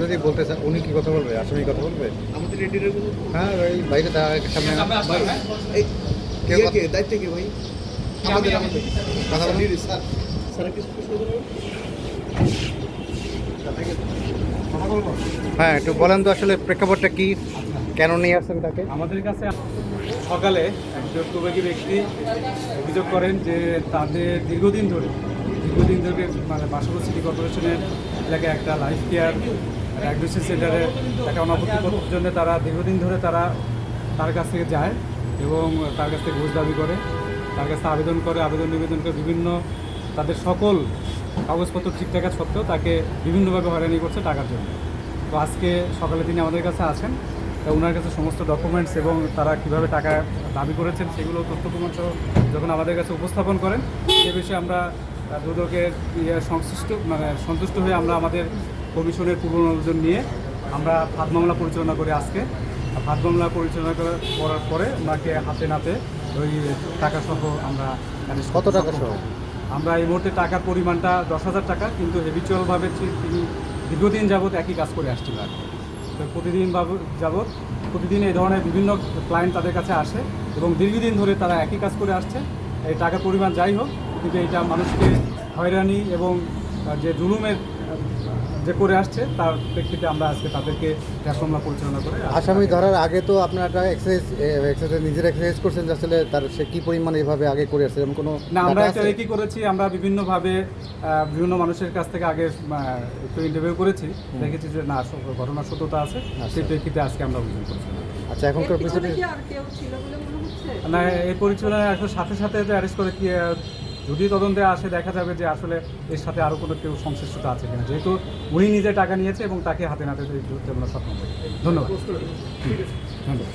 যদি বলতে চান উনি কি কথা বলবে? আসামি কথা বলবে? আমাদের হ্যাঁ ওই বাইরে তার সামনে কে কে কথা- কে? দায়িত্ব কে ভাই? আমাদের কথা বলুন। লিডি, স্যার। স্যার কিছু প্রশ্ন হ্যাঁ একটু বলেন তো আসলে প্রেক্ষাপটটা কি? কেন নিয়ে আসছেন তাকে? আমাদের কাছে সকালে একজন প্রবাহী ব্যক্তি অভিযোগ করেন যে তাদের দীর্ঘদিন ধরে দীর্ঘদিন ধরে মানে বাসপুর সিটি কর্পোরেশনের এলাকায় একটা লাইফ কেয়ার ডায়াগনোসিস সেন্টারে একটা অনাপত্তি করার জন্য তারা দীর্ঘদিন ধরে তারা তার কাছ থেকে যায় এবং তার কাছ থেকে ঘুষ দাবি করে, তার কাছে আবেদন করে, আবেদন নিবেদন করে বিভিন্ন তাদের সকল কাগজপত্র ঠিক থাকা সত্ত্বেও তাকে বিভিন্নভাবে হয়রানি করছে টাকার জন্য। তো আজকে সকালে তিনি আমাদের কাছে আছেন ওনার কাছে সমস্ত ডকুমেন্টস এবং তারা কীভাবে টাকা দাবি করেছেন সেগুলো তথ্য প্রমাণ যখন আমাদের কাছে উপস্থাপন করেন সে বিষয়ে আমরা দুদকের ইয়ে সংশ্লিষ্ট মানে সন্তুষ্ট হয়ে আমরা আমাদের কমিশনের পূর্ব অনুমোদন নিয়ে আমরা ফাঁদ মামলা পরিচালনা করি আজকে। ফাঁদ মামলা পরিচালনা করার পরে ওনাকে হাতে নাতে ওই টাকা সহ আমরা কত টাকা সহ? আমরা এই মুহূর্তে টাকার পরিমাণটা দশ হাজার টাকা কিন্তু হেবিচুয়ালভাবে তিনি দীর্ঘদিন যাবৎ একই কাজ করে আসছিল আর প্রতিদিন যাবৎ প্রতিদিন এই ধরনের বিভিন্ন ক্লায়েন্ট তাদের কাছে আসে এবং দীর্ঘদিন ধরে তারা একই কাজ করে আসছে। এই টাকার পরিমাণ যাই হোক, কিন্তু এটা মানুষকে হয়রানি এবং যে জুলুমের যে করে আসছে তার প্রেক্ষিতে আমরা আজকে তাদেরকে মামলা পরিচালনা করে আসামি ধরার আগে তো আপনারা একটা এক্সারসাইজ এক্সারসাইজ নিজের এক্সারসাইজ করছেন যে আসলে তার সে কি পরিমাণ এভাবে আগে করে আসছে এরকম কোনো না আমরা একটা? কি করেছি আমরা বিভিন্নভাবে বিভিন্ন মানুষের কাছ থেকে আগে একটু ইন্টারভিউ করেছি। দেখেছি যে না ঘটনার সত্যতা আছে সেই প্রেক্ষিতে আজকে আমরা অভিযোগ করছি। আচ্ছা এখনকার পরিস্থিতি কি আর কেউ ছিল বলে হচ্ছে? না এই পরিচালনায় আসলে সাথে সাথে যে অ্যারেস্ট করে কি যদি তদন্তে আসে দেখা যাবে যে আসলে এর সাথে আরও কোনো কেউ সংশ্লিষ্টতা আছে কিনা। যেহেতু উনি নিজে টাকা নিয়েছে এবং তাকে হাতে নাতে ধরতে আমরা সক্ষম হই ধন্যবাদ। ধন্যবাদ।